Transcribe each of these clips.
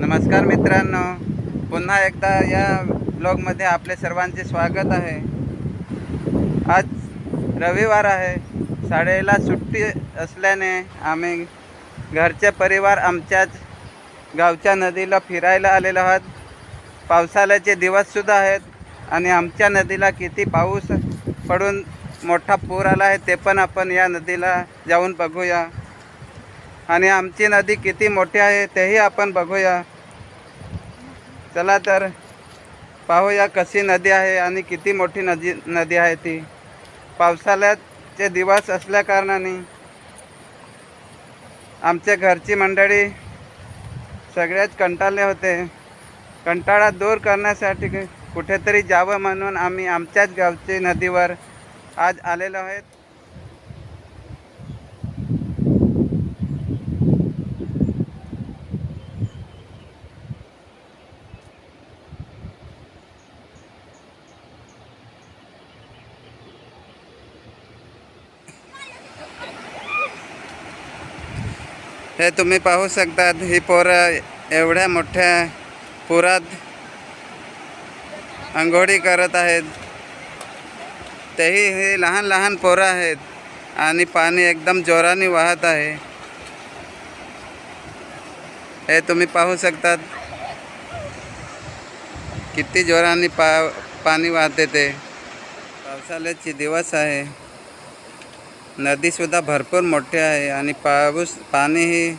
नमस्कार मित्रांनो. पुन्हा एकदा या ब्लॉगमध्ये आपले सर्वांचे स्वागत आहे. आज रविवार आहे. शाळेला सुट्टी असल्याने आम्ही घरचे परिवार आमच्याच गावच्या नदीला फिरायला आलेलो आहोत. पावसाळ्याचे दिवससुद्धा आहेत आणि आमच्या नदीला किती पाऊस पडून मोठा पूर आला आहे ते पण आपण या नदीला जाऊन बघूया. आणि आमची नदी किती मोठी आहे तेही आपण बघूया. चला तर पाहूया कशी नदी आहे आणि किती मोठी नदी नदी आहे ती. पावसाळ्याचे दिवस असल्याकारणाने आमच्या घरची मंडळी सगळ्याच कंटाळले होते. कंटाळा दूर करण्यासाठी कुठेतरी जावं म्हणून आम्ही आमच्याच गावची नदीवर आज आलेलो आहेत. हे तुम्ही पाहू शकतात ही पोरं एवढ्या मोठ्या पुरात आंघोळी करत आहेत. तेही हे लहान लहान पोरं आहेत आणि पाणी एकदम जोराने वाहत आहे. हे तुम्ही पाहू शकतात. किती जोराने पा पाणी वाहते ते. पावसाळ्याचे दिवस आहे. नदीसुद्धा भरपूर मोठी आहे आणि पाऊस पाणीही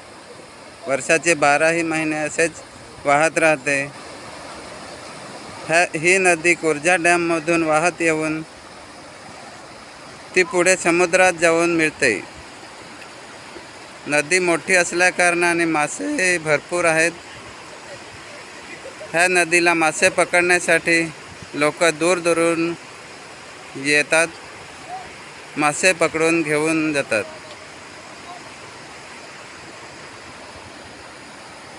वर्षाचे बाराही महिने असेच वाहत राहते. ह्या ही नदी कुर्जा डॅममधून वाहत येऊन ती पुढे समुद्रात जाऊन मिळते. नदी मोठी असल्याकारणाने मासे भरपूर आहेत. ह्या नदीला मासे पकडण्यासाठी लोक दूर दूरून येतात. मासे पकडून घेऊन जातात.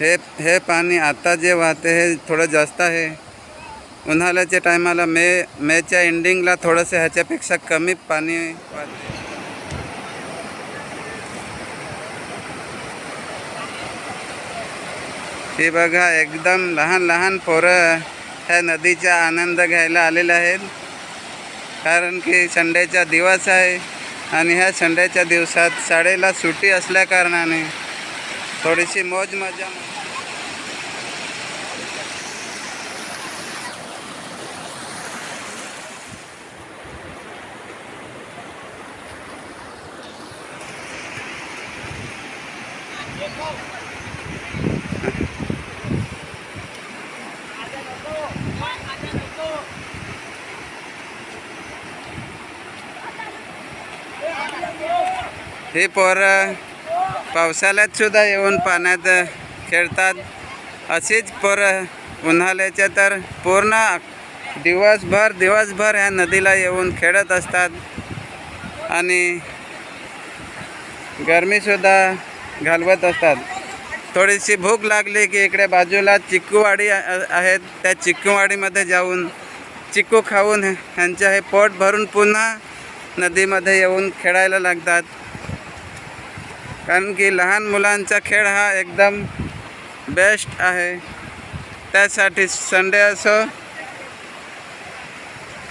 हे हे पाणी आता जे वाहते हे थोडं जास्त आहे. उन्हाळ्याच्या टायमाला मे मेच्या एंडिंगला थोडंसं ह्याच्यापेक्षा कमी पाणी वाहते. हे बघा एकदम लहान लहान पोरं ह्या नदीचा आनंद घ्यायला आलेले आहेत. कारण की संडेचा दिवस आहे आणि ह्या संडेच्या दिवसात शाळेला सुट्टी असल्याकारणाने थोडीशी मौज मजा ही पोरं पावसाळ्यात सुद्धा येऊन पाण्यात खेळतात. अशीच पोरं उन्हाळ्याच्या तर पूर्ण दिवसभर दिवसभर ह्या नदीला येऊन खेळत असतात. आणि गरमीसुद्धा घालवत असतात. थोडीशी भूक लागली की इकडे बाजूला चिक्कूवाडी आहेत. त्या चिक्कूवाडीमध्ये जाऊन चिक्कू खाऊन ह्यांचं हे पोट भरून पुन्हा नदीमध्ये येऊन खेळायला लागतात. कारण की लहान मुलांचा खेळ हा एकदम बेस्ट आहे. त्यासाठी संडे असो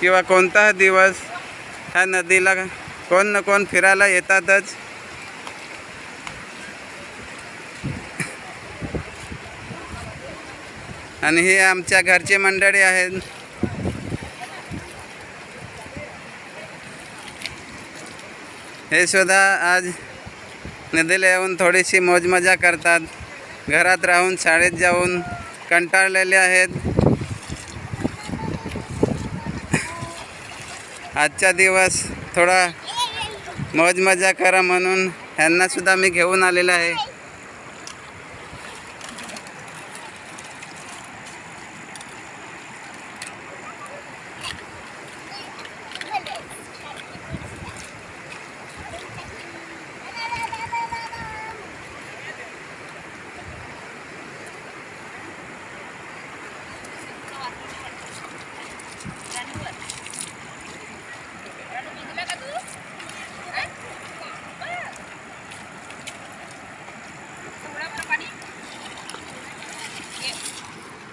किंवा कोणताही दिवस ह्या नदीला कोण ना कोण फिरायला येतातच. आणि ही आमच्या घरची मंडळी आहेत. हे सुद्धा आज नदीला येऊन थोडीशी मौजमजा करतात. घरात राहून शाळेत जाऊन कंटाळलेले आहेत. आजचा दिवस थोडा मौजमजा करा म्हणून ह्यांनासुद्धा मी घेऊन आलेला आहे.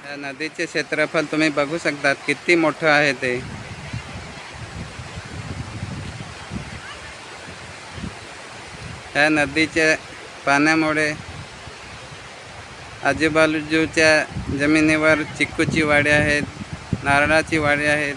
या नदीचे क्षेत्रफळ तुम्ही बघू शकतात. किती मोठं आहे ते. या नदीच्या पाण्यामुळे आजूबाजूच्या जमिनीवर चिक्कूची वाडी आहेत नारळाची वाडी आहेत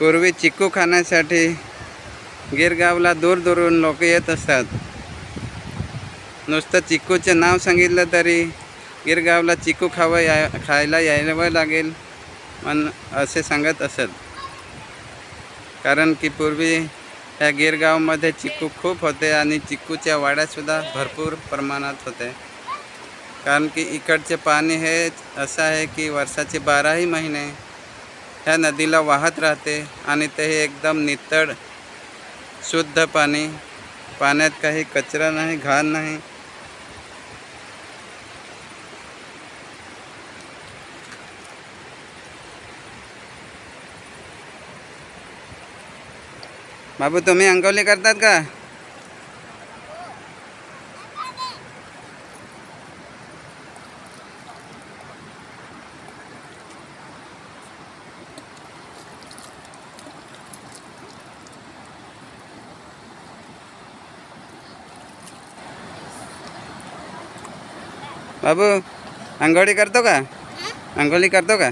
पूर्वी चिक्कू खाण्यासाठी गिरगावला दूर दूरून लोक येत असतात. नुसतं चिक्कूचे नाव सांगितलं तरी गिरगावला चिक्कू खावं या खायला यावं लागेल पण असे सांगत असत. कारण की पूर्वी या गिरगावमध्ये चिक्कू खूप होते आणि चिक्कूच्या वाड्यासुद्धा भरपूर प्रमाणात होते. कारण की इकडचे पाणी हे असं आहे की वर्षाचे बाराही महिने ह्या नदीला वाहत राहते आणि ते एकदम नितळ शुद्ध पाणी. पाण्यात काही कचरा नाही घाण नाही. बाबू तुम्ही अंगवली करतात का? बाबू अंघोळी करतो का? अंघोळी करतो का?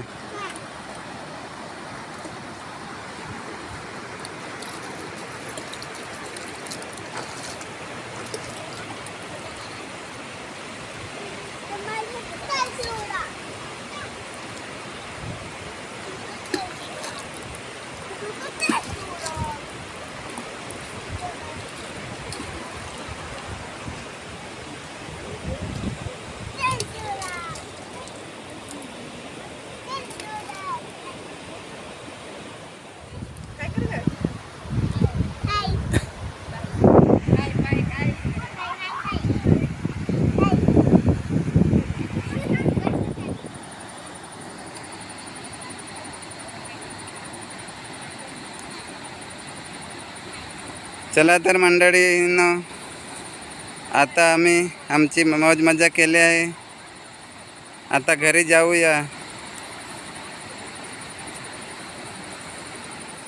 चला तर मंडळीनं आता आम्ही आमची मौज मजा केली आहे. आता घरी जाऊया.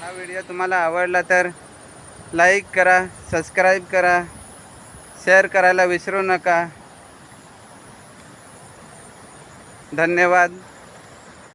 हा व्हिडिओ तुम्हाला आवडला तर लाईक करा सबस्क्राईब करा शेअर करायला विसरू नका. धन्यवाद.